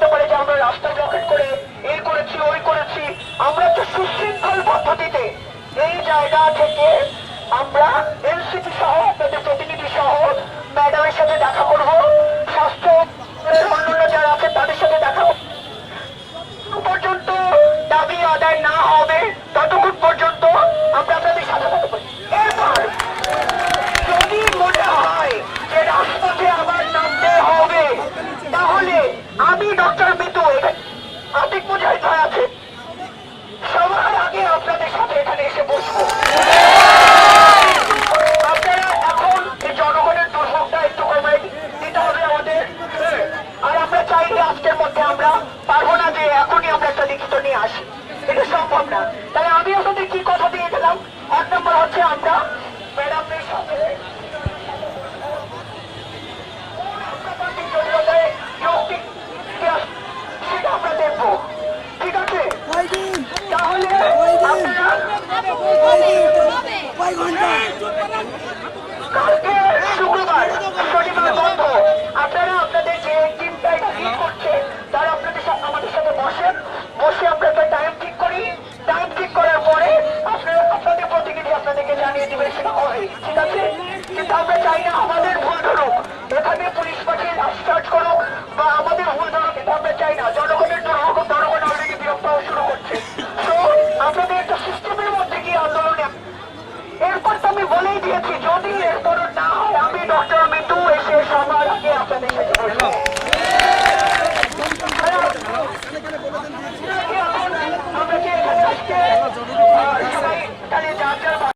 না পারে যে আমরা রাস্তা ব্লকেট করে এই করেছি, ওই করেছি। আমরা একটা সুশৃঙ্খল পদ্ধতিতে এই জায়গা থেকে আমরা এনসিপি সহ, আপনাদের প্রতিনিধি সহ মুজাহিদ আছে। সবার আগে আপনাদের সাথে এখানে এসে বসবো। আপনারা এখন এই জনগণের দুর্ভোগটা একটু কমে দিতে হবে আমাদের। আর আমরা চাইলে আজকের মধ্যে আমরা পারব না যে এখনই আমরা একটা লিখিত নিয়ে আসি। এটা সম্ভব না। তাহলে আমি আপনাদের কি কথা দিয়ে গেলাম? এক নম্বর হচ্ছে আমরা কয় আপনাদের যে আমাদের সাথে বসেন বসে আমরা একটা টাইম ঠিক করি টাইম ঠিক করার পরে আপনারা আপনাদের প্রতিনিধি আপনাদেরকে জানিয়ে দেবে সেটা হয় ঠিক আছে কিন্তু আমরা চাই না আমার সবার আগে আপনাদের